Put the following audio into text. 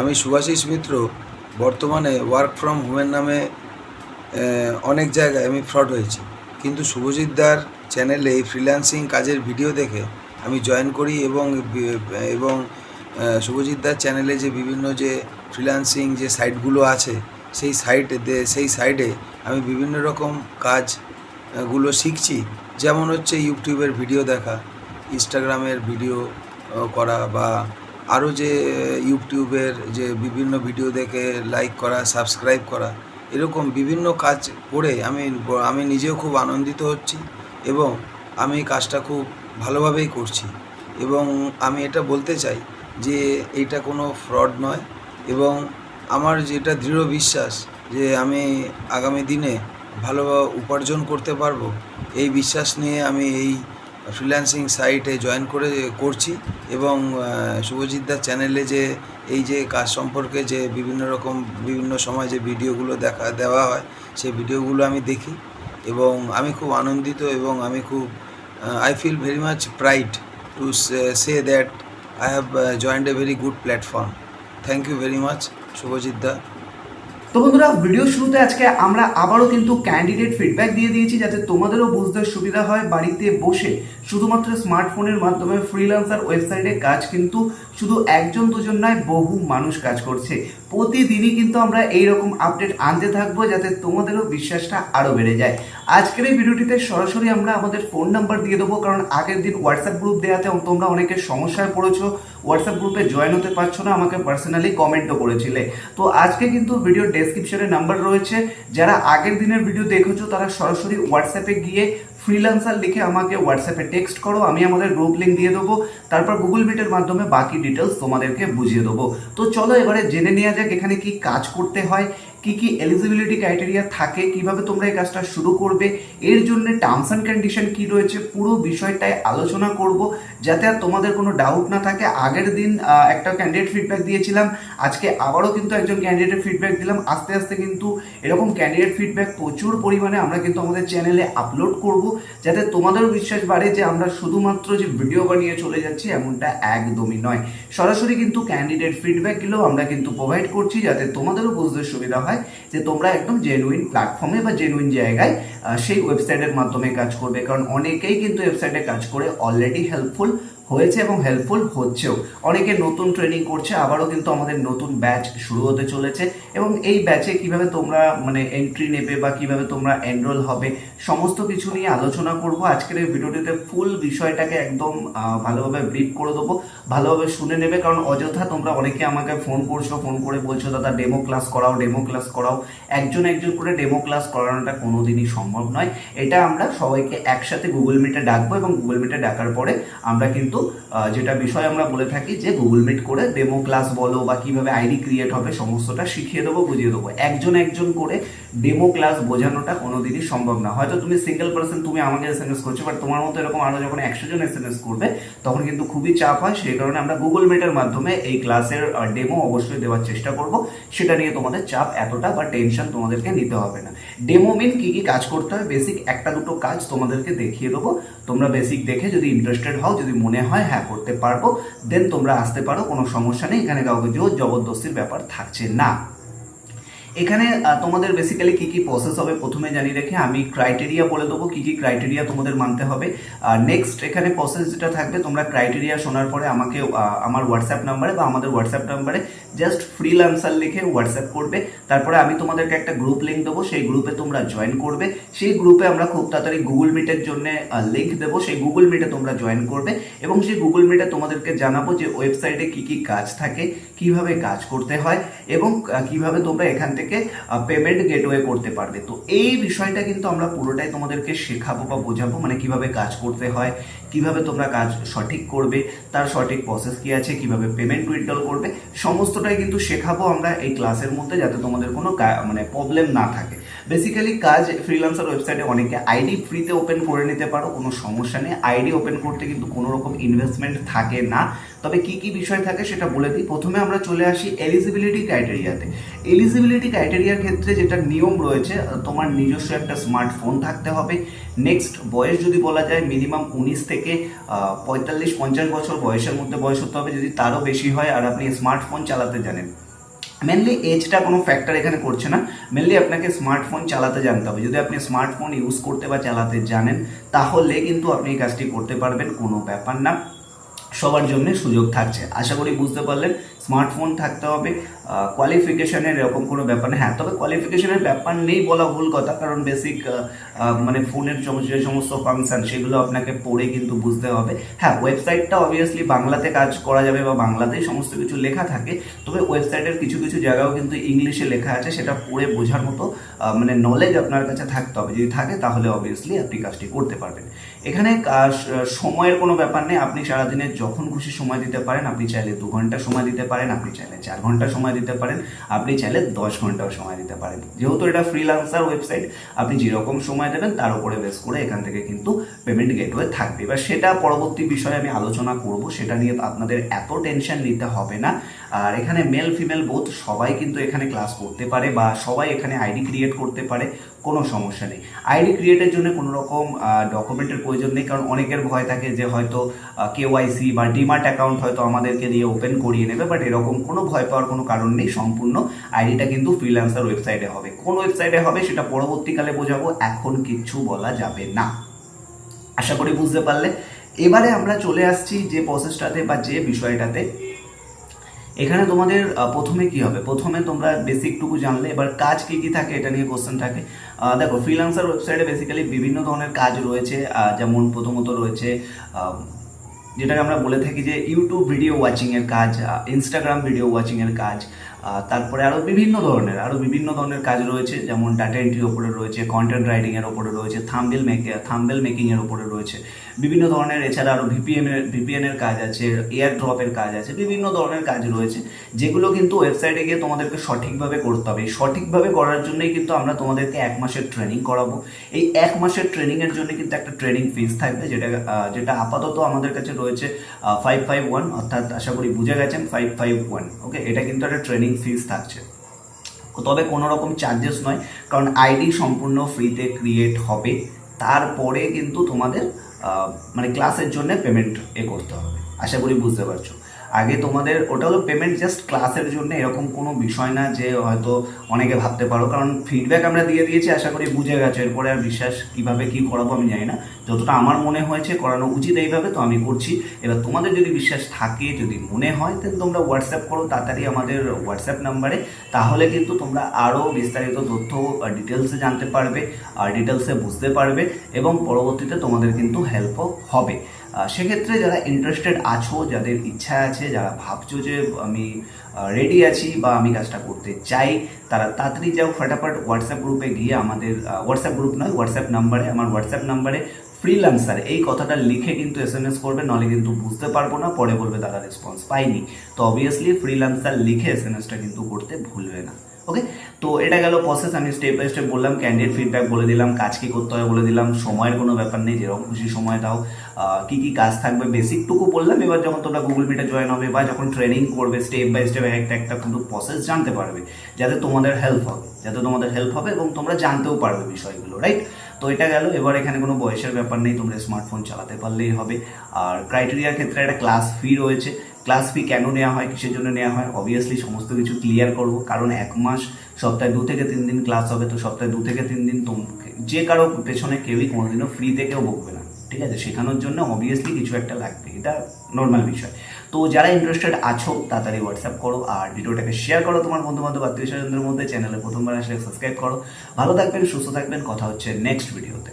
আমি সুভাষিস মিত্র বর্তমানে work from হোমের নামে অনেক জায়গায় আমি ফ্রড হয়েছি। কিন্তু শুভজিৎ দার চ্যানেলে এই ফ্রিল্যান্সিং কাজের ভিডিও দেখে আমি জয়েন করি এবং এবং শুভজিৎ দার চ্যানেলে যে বিভিন্ন যে ফ্রিল্যান্সিং যে সাইটগুলো আছে সেই সাইটে সেই সাইডে আমি বিভিন্ন রকম কাজ আহ, গুলো শিখছি। যেমন হচ্ছে ইউটিউবের ভিডিও দেখা ইনস্টাগ্রামের ভিডিও করা বা আরও যে ইউটিউবের যে বিভিন্ন ভিডিও দেখে লাইক করা সাবস্ক্রাইব করা, এরকম বিভিন্ন কাজ করে আমি আমি নিজেও খুব আনন্দিত হচ্ছি এবং আমি কাজটা খুব ভালোভাবেই করছি। এবং আমি এটা বলতে চাই যে এটা কোনো ফ্রড নয় এবং আমার যেটা দৃঢ় বিশ্বাস যে আমি আগামী দিনে ভালো উপার্জন করতে পারব, এই বিশ্বাস নিয়ে আমি এই ফ্রিল্যান্সিং সাইটে জয়েন করে করছি এবং শুভজিৎ দার চ্যানেলে যে এই যে কাজ সম্পর্কে যে বিভিন্ন রকম, বিভিন্ন সময় যে ভিডিওগুলো দেখা, দেওয়া হয়, সেই ভিডিওগুলো আমি দেখি এবং আমি খুব আনন্দিত এবং আমি খুব I feel very much pride to say that I have joined a very good platform thank you very much Shubhajit দা। তো বন্ধুরা ভিডিও শুরুতে আজকে আমরা আবারও কিন্তু ক্যান্ডিডেট ফিডব্যাক দিয়ে দিয়েছি যাতে তোমাদেরও বুঝতে সুবিধা হয় বাড়িতে বসে। শুধুমাত্র স্মার্টফোনের মাধ্যমে ফ্রিল্যান্সার ওয়েবসাইটে কাজ কিন্তু শুধু একজন দুজন নয়, বহু মানুষ কাজ করছে। প্রতিদিনই কিন্তু আমরা এই রকম আপডেট আনতে থাকব যাতে তোমাদেরও বিশ্বাসটা আরও বেড়ে যায়। আজকের এই ভিডিওটিতে সরাসরি আমরা আমাদের ফোন নাম্বার দিয়ে দেবো, কারণ আগের দিন হোয়াটসঅ্যাপ গ্রুপ দেওয়াতে তোমরা অনেকে সমস্যায় পড়েছো। হোয়াটসঅ্যাপ গ্রুপে জয়েন হতে পারছ না, আমাকে পার্সোনালি কমেন্টও করেছিলে। তো আজকে কিন্তু ভিডিও ডেসক্রিপশনে নাম্বার রয়েছে। যারা আগের দিনের ভিডিও দেখেছ, তারা সরাসরি হোয়াটসঅ্যাপে গিয়ে ফ্রিল্যান্সার লিখে আমাকে হোয়াটসঅ্যাপে টেক্সট করো, আমি আমাদের গ্রুপ লিঙ্ক দিয়ে দেবো, তারপর গুগল মিটের মাধ্যমে বাকি ডিটেলস তোমাদেরকে বুঝিয়ে দেবো। তো চলো এবারে জেনে নেওয়া যাক এখানে কি কাজ করতে হয় কি কি এলিজিবিলিটি ক্রাইটেরিয়া থাকে, কীভাবে তোমরা এই কাজটা শুরু করবে, এর জন্য টার্মস অ্যান্ড কন্ডিশন কি রয়েছে, পুরো বিষয়টায় আলোচনা করব। যাতে আর তোমাদের কোনো ডাউট না থাকে, আগের দিন একটা ক্যান্ডিডেট ফিডব্যাক দিয়েছিলাম, আজকে আবারও কিন্তু একজন ক্যান্ডিডেট ফিডব্যাক দিলাম। আস্তে আস্তে কিন্তু এরকম ক্যান্ডিডেট ফিডব্যাক প্রচুর পরিমাণে আমরা কিন্তু আমাদের চ্যানেলে আপলোড করব, যাতে তোমাদেরও বিশ্বাস বাড়ে যে আমরা শুধুমাত্র যে ভিডিও বানিয়ে চলে যাচ্ছি, এমনটা একদমই নয়। সরাসরি কিন্তু ক্যান্ডিডেট ফিডব্যাকগুলো আমরা কিন্তু প্রোভাইড করছি, যাতে তোমাদেরও বুঝতে সুবিধা হয়। যে তোমরা একদম জেনুইন প্ল্যাটফর্মে বা জেনুইন জায়গায় সেই ওয়েবসাইটের মাধ্যমে কাজ করবে। কারণ অনেকেই কিন্তু ওয়েবসাইটে কাজ করে অলরেডি হেল্পফুল হয়েছে এবং হেল্পফুল হচ্ছেও। অনেকে নতুন ট্রেনিং করছে, আবারও কিন্তু আমাদের নতুন ব্যাচ শুরু হতে চলেছে। এবং এই ব্যাচে কীভাবে তোমরা মানে এন্ট্রি নেবে বা কীভাবে তোমরা এনরোল হবে সমস্ত কিছু নিয়ে আলোচনা করব। আজকের এই ভিডিওটিতে ফুল বিষয়টাকে একদম ভালোভাবে ব্রিফ করে দেবো। ভালোভাবে শুনে নেবে, কারণ অযথা তোমরা অনেকে আমাকে ফোন করছ ফোন করে বলছো, দাদা ডেমো ক্লাস করাও ডেমো ক্লাস করাও। একজন একজন করে ডেমো ক্লাস করানোটা কোনোদিনই সম্ভব নয়। এটা আমরা সবাইকে একসাথে গুগল মিটে ডাকবো এবং গুগল মিটে ডাকার পরে আমরা কিন্তু যেটা বিষয় আমরা বলে থাকি যে গুগল মিট করে ডেমো ক্লাস বলো বা কীভাবে আইডি ক্রিয়েট হবে, সমস্তটা শিখিয়ে দেবো, বুঝিয়ে দেবো। একজন একজন করে ডেমো ক্লাস বোঝানোটা কোনোদিনই সম্ভব না। হয়তো তুমি সিঙ্গেল পার্সন তুমি আমাকে এস এম এস করছ বাট তোমার মতো এরকম আরও যখন একশো জন এস এম এস করবে, তখন কিন্তু খুবই চাপ হয়। সেই কারণে আমরা গুগল মিটের মাধ্যমে এই ক্লাসের ডেমো অবশ্যই দেওয়ার চেষ্টা করব। সেটা নিয়ে তোমাদের চাপ এতটা বা টেনশন তোমাদেরকে নিতে হবে না। ডেমো মিন কি কি কাজ করতে হয়? বেসিক একটা দুটো কাজ তোমাদেরকে দেখিয়ে দেবো। তোমরা বেসিক দেখে যদি ইন্টারেস্টেড হও, যদি মনে হয় হ্যাঁ করতে পারব দেন তোমরা আসতে পারো, কোনো সমস্যা নেই। এখানে কাউকে জোর জবরদস্তির ব্যাপার থাকছে না। এখানে তোমাদের বেসিক্যালি কি কি প্রসেস হবে প্রথমে জানিয়ে রেখে আমি ক্রাইটেরিয়া বলে দেবো কি কি ক্রাইটেরিয়া তোমাদের মানতে হবে। আর নেক্সট এখানে প্রসেস যেটা থাকবে, তোমরা ক্রাইটেরিয়া শোনার পরে আমাকে আমার হোয়াটসঅ্যাপ নাম্বারে বা আমাদের হোয়াটসঅ্যাপ নাম্বারে জাস্ট ফ্রিল্যান্সার লিখে হোয়াটসঅ্যাপ করবে। তারপরে আমি তোমাদেরকে একটা গ্রুপ লিঙ্ক দেবো, সেই গ্রুপে তোমরা জয়েন করবে। সেই গ্রুপে আমরা খুব তাড়াতাড়ি গুগল মিটের জন্য লিঙ্ক দেবো। সেই গুগল মিটে তোমরা জয়েন করবে এবং সেই গুগল মিটে তোমাদেরকে জানাব যে ওয়েবসাইটে কি কি কাজ থাকে, কীভাবে কাজ করতে হয় এবং কীভাবে তোমরা এখান থেকে পেমেন্ট গেটওয়ে করতে পারবে। তো এই বিষয়টা কিন্তু আমরা পুরোটাই তোমাদেরকে শেখাবো বা বোঝাবো মানে কীভাবে কাজ করতে হয়, কীভাবে তোমরা কাজ সঠিক করবে, তার সঠিক প্রসেস কি আছে, কীভাবে পেমেন্ট উইথড্রল করবে কিন্তু শেখাবো আমরা এই ক্লাসের মধ্যে যাতে তোমাদের কোনো মানে প্রবলেম না থাকে। বেসিক্যালি কাজ ফ্রিল্যান্সার ওয়েবসাইটে অনেকে আইডি ফ্রিতে ওপেন করে নিতে পারো, কোনো সমস্যা নেই। আইডি ওপেন করতে কিন্তু কোনো রকম ইনভেস্টমেন্ট থাকে না। তবে কি কি বিষয় থাকে সেটা বলে দিই। প্রথমে আমরা চলে আসি এলিজিবিলিটি ক্রাইটেরিয়াতে এলিজিবিলিটি ক্রাইটেরিয়ার ক্ষেত্রে যেটা নিয়ম রয়েছে, তোমার নিজস্ব একটা স্মার্টফোন থাকতে হবে। নেক্সট বয়স যদি বলা যায় মিনিমাম উনিশ থেকে পঁয়তাল্লিশ, পঞ্চাশ বছর বয়সের মধ্যে বয়স হতে হবে। যদি তারও বেশি হয় আর আপনি স্মার্টফোন চালাতে জানেন। মেনলি এজটা কোনো ফ্যাক্টর এখানে করছে না। মেনলি আপনাকে স্মার্টফোন চালাতে জানতে হবে। যদি আপনি স্মার্টফোন ইউজ করতে বা চালাতে জানেন, তাহলে কিন্তু আপনি এই কাজটি করতে পারবেন, কোনো ব্যাপার না। সবার জন্য সুযোগ থাকছে। আশা করি বুঝতে পারলেন স্মার্টফোন থাকতে হবে। কোয়ালিফিকেশনের এরকম কোনো ব্যাপার নেই। হ্যাঁ তবে কোয়ালিফিকেশনের ব্যাপার নেই বলা ভুল কথা, কারণ বেসিক মানে ফোনের যে সমস্ত ফাংশন সেগুলো আপনাকে পড়ে কিন্তু বুঝতে হবে। হ্যাঁ ওয়েবসাইটটা অবভিয়াসলি বাংলাতে কাজ করা যাবে বা বাংলাতেই সমস্ত কিছু লেখা থাকে, তবে ওয়েবসাইটের কিছু কিছু জায়গাও কিন্তু ইংলিশে লেখা আছে, সেটা পড়ে বোঝার মতো মানে নলেজ আপনার কাছে থাকতে হবে। যদি থাকে তাহলে অবভিয়াসলি আপনি কাজটি করতে পারবেন। এখানে সময়ের কোনো ব্যাপার নেই। আপনি সারাদিনে যখন খুশি সময় দিতে পারেন, আপনি চাইলে দু ঘণ্টা সময় দিতে পারেন, আপনি চাইলে চার ঘণ্টা সময় দিতে পারেন, আপনি চাইলে দশ ঘন্টাও সময় দিতে পারেন। যেহেতু এটা ফ্রিলান্সার ওয়েবসাইট আপনি যেরকম সময় দেবেন, তার উপরে বেশ করে এখান থেকে কিন্তু পেমেন্ট গেটওয়ে থাকবে। এবার সেটা পরবর্তী বিষয়ে আমি আলোচনা করব, সেটা নিয়ে আপনাদের এত টেনশন নিতে হবে না। আর এখানে মেল ফিমেল বোথ সবাই কিন্তু এখানে ক্লাস করতে পারে বা সবাই এখানে আইডি ক্রিয়েট করতে পারে, কোনো সমস্যা নেই। আইডি ক্রিয়েটের জন্য কোনো রকম ডকুমেন্টের প্রয়োজন নেই, কারণ অনেকের ভয় থাকে যে হয়তো কেওয়াইসি বা ডিমার্ট অ্যাকাউন্ট হয়তো আমাদেরকে দিয়ে ওপেন করিয়ে নেবে বাট এরকম কোনো ভয় পাওয়ার কোনো কারণ নেই, সম্পূর্ণ আইডিটা কিন্তু ফ্রিল্যান্সার ওয়েবসাইটে হবে। কোন ওয়েবসাইটে হবে সেটা পরবর্তীকালে বোঝাবো, এখন কিচ্ছু বলা যাবে না। আশা করি বুঝতে পারলে। এবারে আমরা চলে আসছি যে প্রসেসটাতে বা যে বিষয়টাতে। এখানে তোমাদের প্রথমে কি হবে? প্রথমে তোমরা বেসিকটুকু জানলে, এবার কাজ কি কি থাকে এটা নিয়ে কোশ্চেন থাকে। দেখো ফ্রিলান্সার ওয়েবসাইটে বেসিক্যালি বিভিন্ন ধরনের কাজ রয়েছে যেমন প্রথমত রয়েছে যেটাকে আমরা বলে থাকি যে ইউটিউব ভিডিও ওয়াচিংয়ের কাজ ইনস্টাগ্রাম ভিডিও ওয়াচিংয়ের কাজ তারপরে আরও বিভিন্ন ধরনের আরও বিভিন্ন ধরনের কাজ রয়েছে, যেমন ডাটা এন্ট্রির ওপরে রয়েছে কন্টেন্ট রাইটিংয়ের ওপরে রয়েছে থাম্বেল মেকে থাম্বেল মেকিংয়ের ওপরে রয়েছে, বিভিন্ন ধরনের, এছাড়া আরও ভিপিএম এর ভিপিএনের কাজ আছে এয়ার ড্রপের কাজ আছে, বিভিন্ন ধরনের কাজ রয়েছে, যেগুলো কিন্তু ওয়েবসাইটে গিয়ে তোমাদেরকে সঠিকভাবে করতে হবে। এই সঠিকভাবে করার জন্যই কিন্তু আমরা তোমাদেরকে এক মাসের ট্রেনিং করাবো। এই এক মাসের ট্রেনিংয়ের জন্য কিন্তু একটা ট্রেনিং ফিস থাকবে, যেটা যেটা আপাতত আমাদের কাছে রয়েছে ফাইভ ফাইভ ওয়ান অর্থাৎ আশা করি বুঝে গেছেন ফাইভ ফাইভ ওয়ান ওকে এটা কিন্তু একটা ট্রেনিং ফিস থাকছে। তবে কোনো রকম চার্জেস নয়, কারণ আইডি সম্পূর্ণ ফ্রিতে ক্রিয়েট হবে। তারপরে কিন্তু তোমাদের মানে ক্লাসের জন্য পেমেন্ট এ করতে হবে। আশা করি বুঝতে পারছ। আগে তোমাদের, ওটা হলো পেমেন্ট জাস্ট ক্লাসের জন্য এরকম কোনো বিষয় না যে হয়তো অনেকে ভাবতে পারো। কারণ ফিডব্যাক আমরা দিয়ে দিয়েছি, আশা করি বুঝে গেছো। এরপরে আর বিশ্বাস কীভাবে কী করাবো আমি জানি না। যতটা আমার মনে হয়েছে করানো উচিত এইভাবে, তো আমি করছি। এবার তোমাদের যদি বিশ্বাস থাকে, যদি মনে হয় তাহলে তোমরা হোয়াটসঅ্যাপ করো তাড়াতাড়ি আমাদের হোয়াটসঅ্যাপ নাম্বারে তাহলে কিন্তু তোমরা আরও বিস্তারিত তথ্য ডিটেলসে জানতে পারবে, আর ডিটেলসে বুঝতে পারবে, এবং পরবর্তীতে তোমাদের কিন্তু হেল্পও হবে। সেক্ষেত্রে যারা ইন্টারেস্টেড আছো, যাদের ইচ্ছা আছে, যারা ভাবছ যে আমি রেডি আছি বা আমি কাজটা করতে চাই, তারা তাড়াতাড়ি যাও, ফটাফট হোয়াটসঅ্যাপ গ্রুপে গিয়ে আমাদের হোয়াটসঅ্যাপ গ্রুপ নয় হোয়াটসঅ্যাপ নাম্বারে আমার হোয়াটসঅ্যাপ নাম্বারে ফ্রিল্যান্সার এই কথাটা লিখে কিন্তু এস এম এস করবে, নাহলে কিন্তু বুঝতে পারব না, পরে বলবে দাদা রেসপন্স পাইনি। তো অবভিয়াসলি ফ্রিল্যান্সার লিখে এস এম এসটা কিন্তু করতে ভুলবে না। ওকে তো এটা গেল প্রসেস আমি স্টেপ বাই স্টেপ বললাম ক্যান্ডিডেট ফিডব্যাক বলে দিলাম, কাজ কি করতে হবে বলে দিলাম, সময়ের কোনো ব্যাপার নেই, যেরকম খুশি সময় দাও। কী কি কি কাজ থাকবে? বেসিকটুকু বললাম, এবার যখন তোমরা গুগল মিটে জয়েন হবে বা যখন ট্রেনিং করবে স্টেপ বাই স্টেপ একটা একটা কিন্তু প্রসেস জানতে পারবে, যাতে তোমাদের হেল্প হবে, যাতে তোমাদের হেল্প হবে এবং তোমরা জানতেও পারবে বিষয়গুলো রাইট তো এটা গেল, এবার এখানে কোনো বয়সের ব্যাপার নেই, তোমরা স্মার্টফোন চালাতে পারলেই হবে। আর ক্রাইটেরিয়ার ক্ষেত্রে একটা ক্লাস ফি রয়েছে ক্লাস ফি কেন নেওয়া হয়, কিসের জন্য নেওয়া হয় অবভিয়াসলি সমস্ত কিছু ক্লিয়ার করব। কারণ এক মাস, সপ্তাহে দু থেকে তিন দিন ক্লাস হবে, তো সপ্তাহে দু থেকে তিন দিন যে কারও পেছনে কেউই কোনোদিনও ফ্রিতে কেউ বকবে না। ঠিক আছে? শেখানোর জন্য অবভিয়াসলি কিছু একটা লাগবে। এটা নর্মাল বিষয়। তো যারা ইন্টারেস্টেড আছো, তাড়াতাড়ি হোয়াটসঅ্যাপ করো আর ভিডিওটাকে শেয়ার করো তোমার বন্ধু বান্ধব আত্মীয় স্বজনদের মধ্যে। চ্যানেলে প্রথমবার আসলে সাবস্ক্রাইব করো। ভালো থাকবেন, সুস্থ থাকবেন। কথা হচ্ছে নেক্সট ভিডিওতে